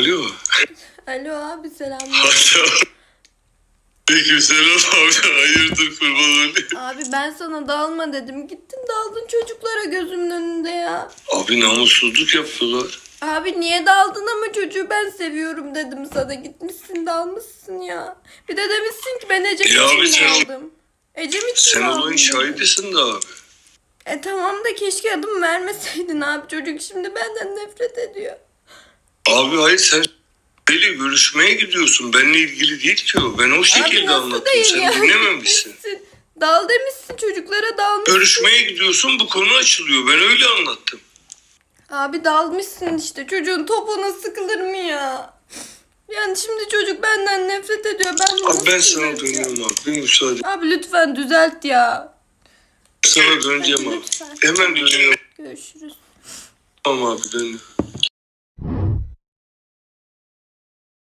Alo. Alo abi selamlar. Aleykümselam abi. Hayırdır kurban olayım. abi ben sana dalma dedim. Gittin daldın çocuklara gözümün önünde ya. Abi namussuzluk yaptılar. Abi niye daldın ama çocuğu ben seviyorum dedim sana. Gitmişsin dalmışsın ya. Bir de demişsin ki ben Ecem Ya abi için sen- daldım. Ecem için Sen daldım olayın şahidisin de abi. E tamam da keşke adım vermeseydin abi. Çocuk şimdi benden nefret ediyor. Abi hayır sen Deli görüşmeye gidiyorsun. Benimle ilgili değil ki o. Ben o Abi şekilde nasıl anlattım. değil Sen ya? dinlememişsin. Dal demişsin çocuklara dalmışsın. Görüşmeye gidiyorsun bu konu açılıyor. Ben öyle anlattım. Abi dalmışsın işte. Çocuğun topuna sıkılır mı ya? Yani şimdi çocuk benden nefret ediyor. Ben Abi nasıl ben sana düzelteceğim? dönüyorum abi. Bir müsaade. Abi lütfen düzelt ya. Sana döneceğim abi. Lütfen. Hemen dönüyorum. Görüşürüz. Tamam abi dönüyorum.